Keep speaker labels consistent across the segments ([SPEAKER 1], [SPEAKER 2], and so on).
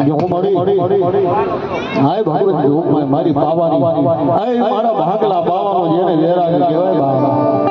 [SPEAKER 1] જોવા મળી હાય ભગવત મારી બાવાની હાય મારા ભાગલા બાવાનો જેને વેરા કહેવાય બાવા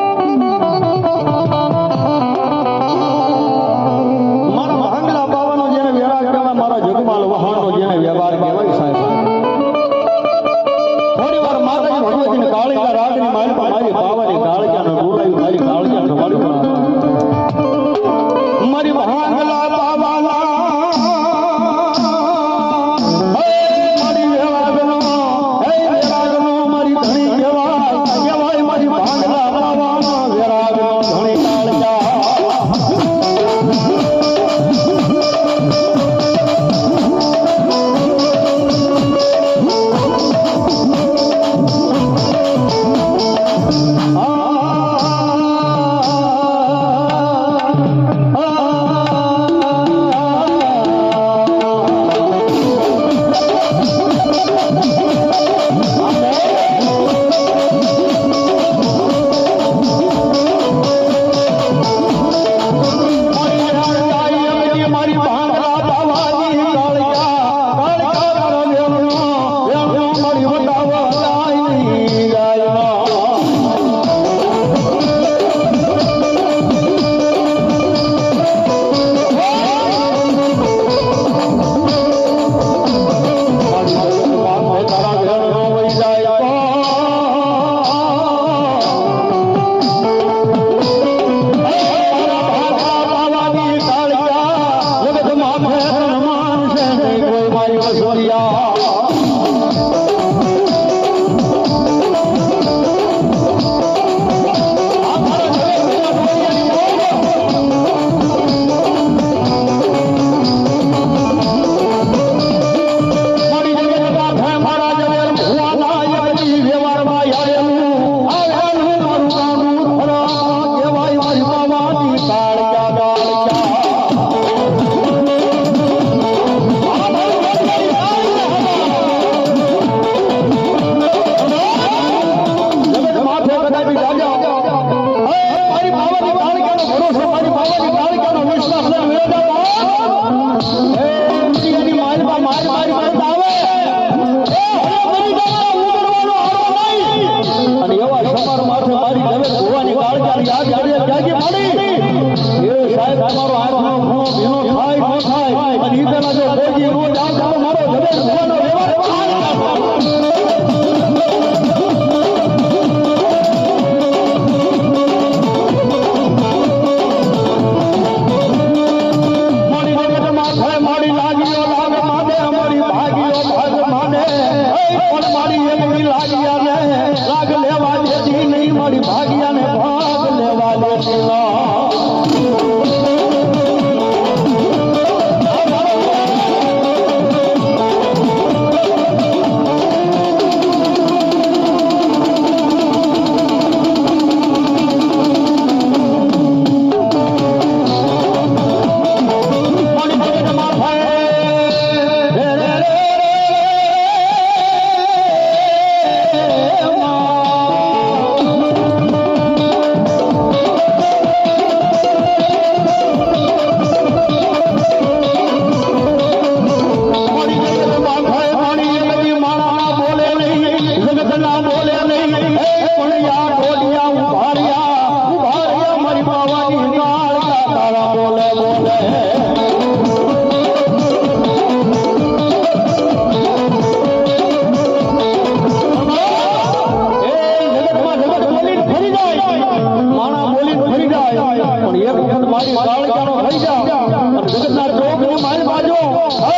[SPEAKER 1] મારી બાળકાનો થઈ જા અને જગતના ચોકને બાજો. હે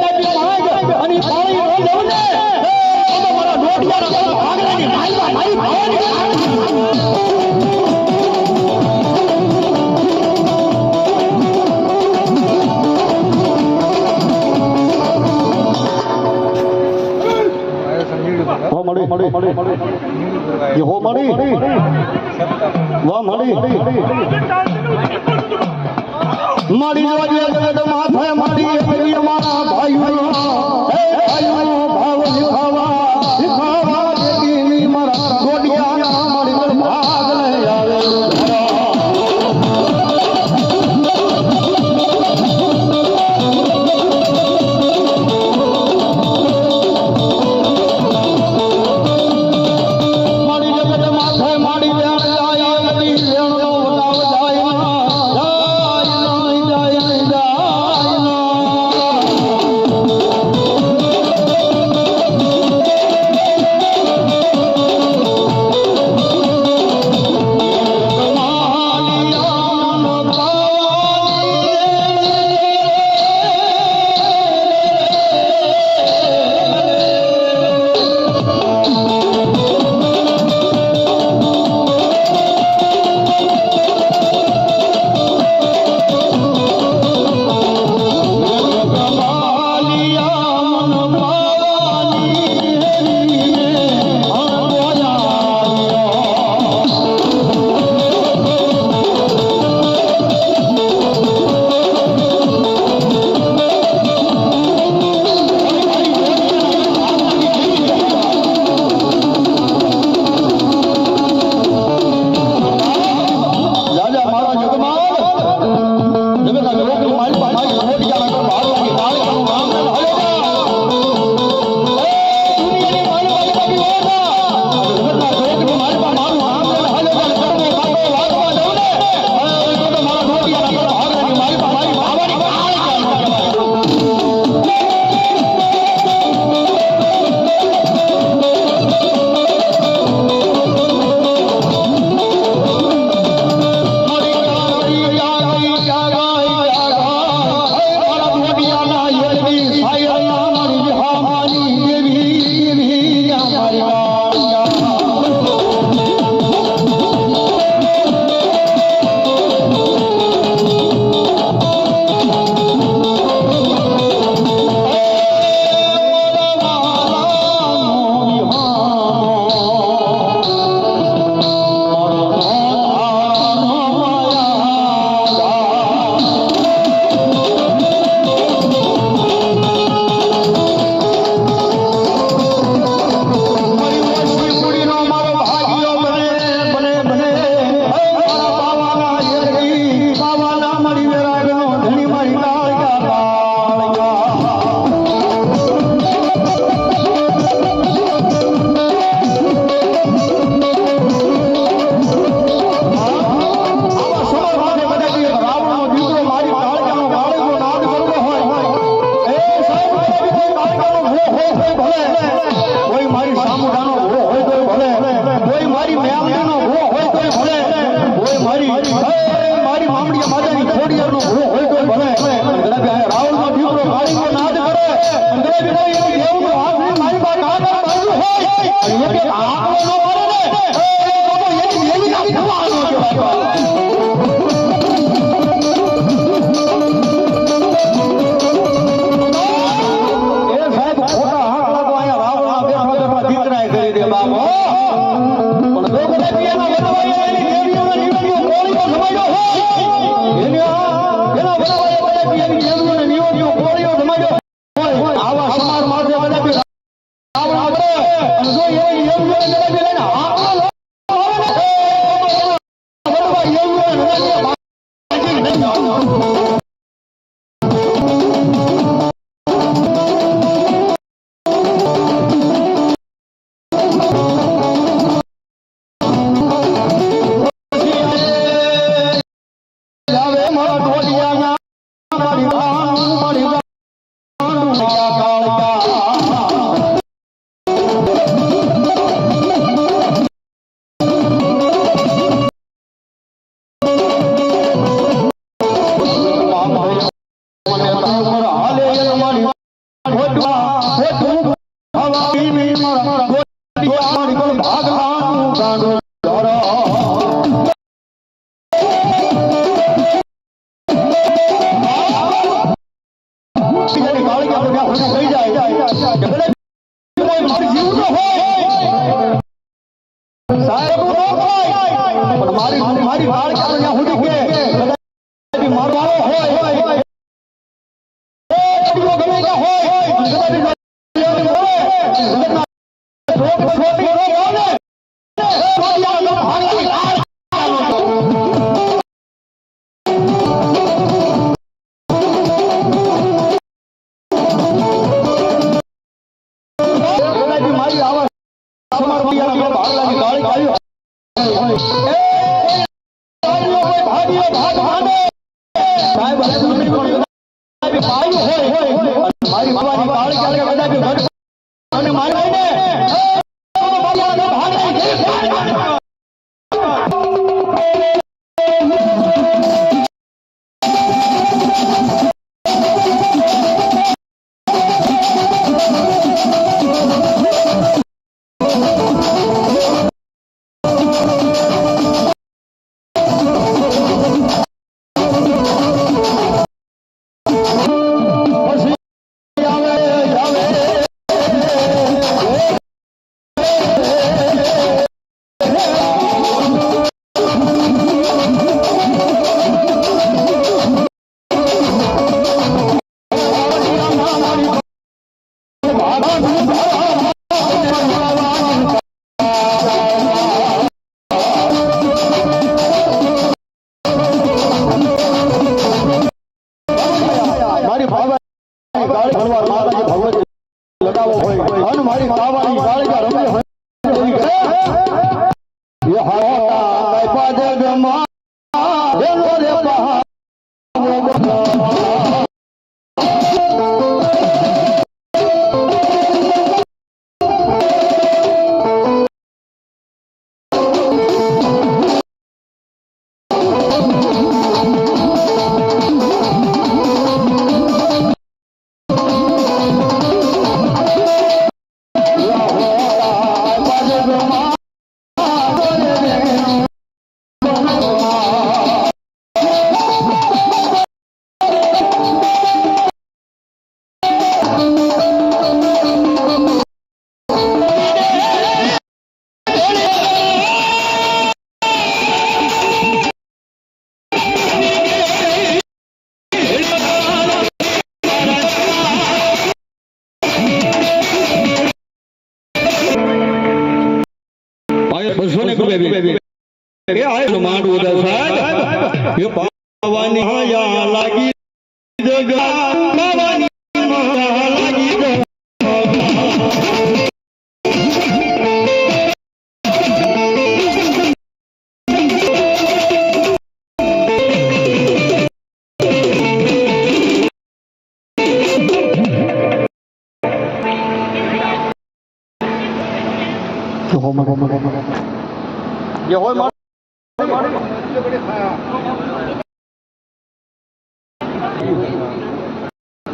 [SPEAKER 1] નબી મહાજ અને પાણી નો. જવને હે મારા નોટિયા ભાગલાની માલ બા મારી ભાવાની મળી યહો મળી વાહ મળી. મારી જોજે જગત માથે મારી.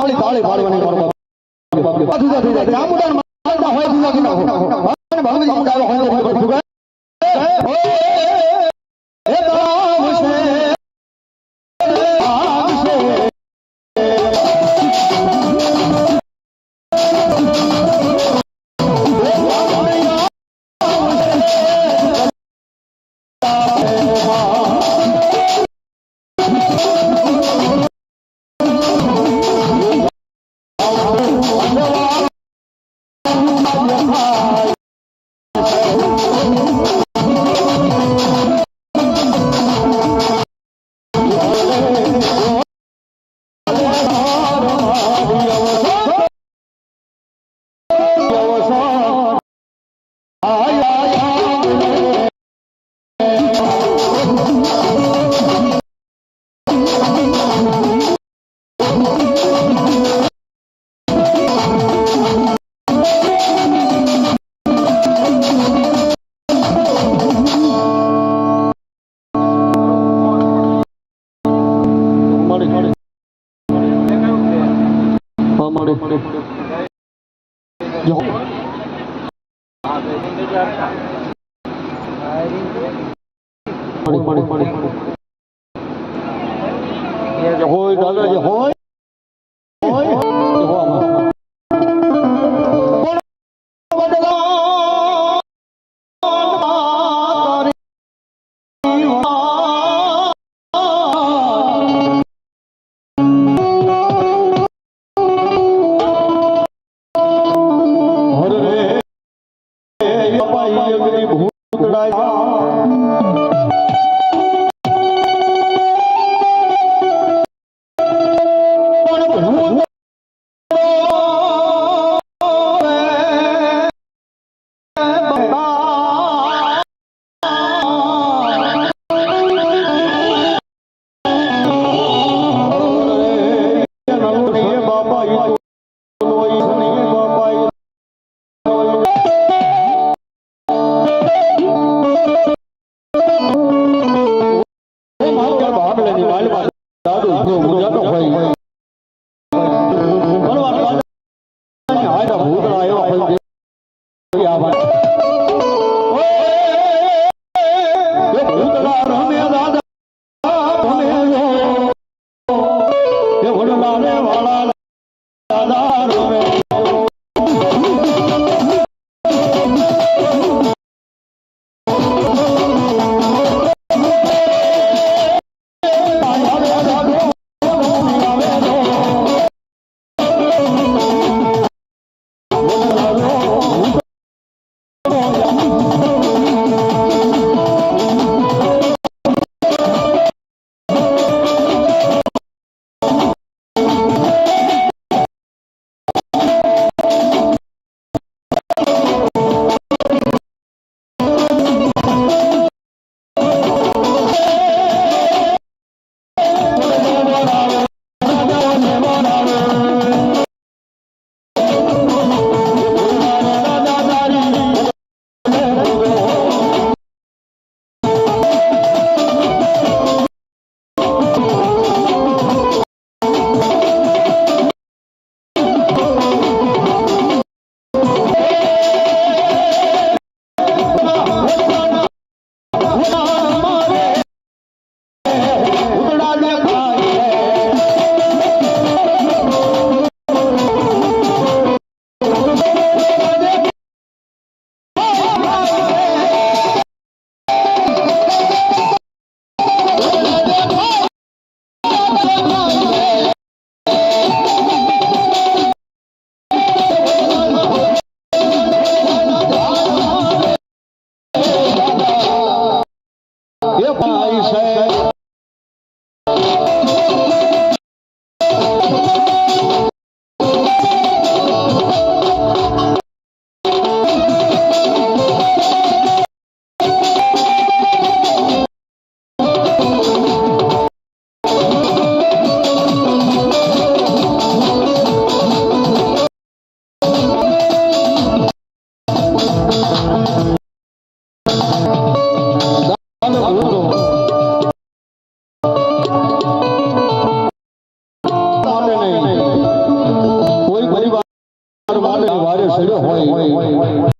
[SPEAKER 1] તાળી તાળી પાડવાની મારો બાપ જુદા જુદા. ચામુંડા હોય જુદા કે ના હોય ભગવાન ભગવાન. હોય
[SPEAKER 2] Obrigado. but... શેડો હોય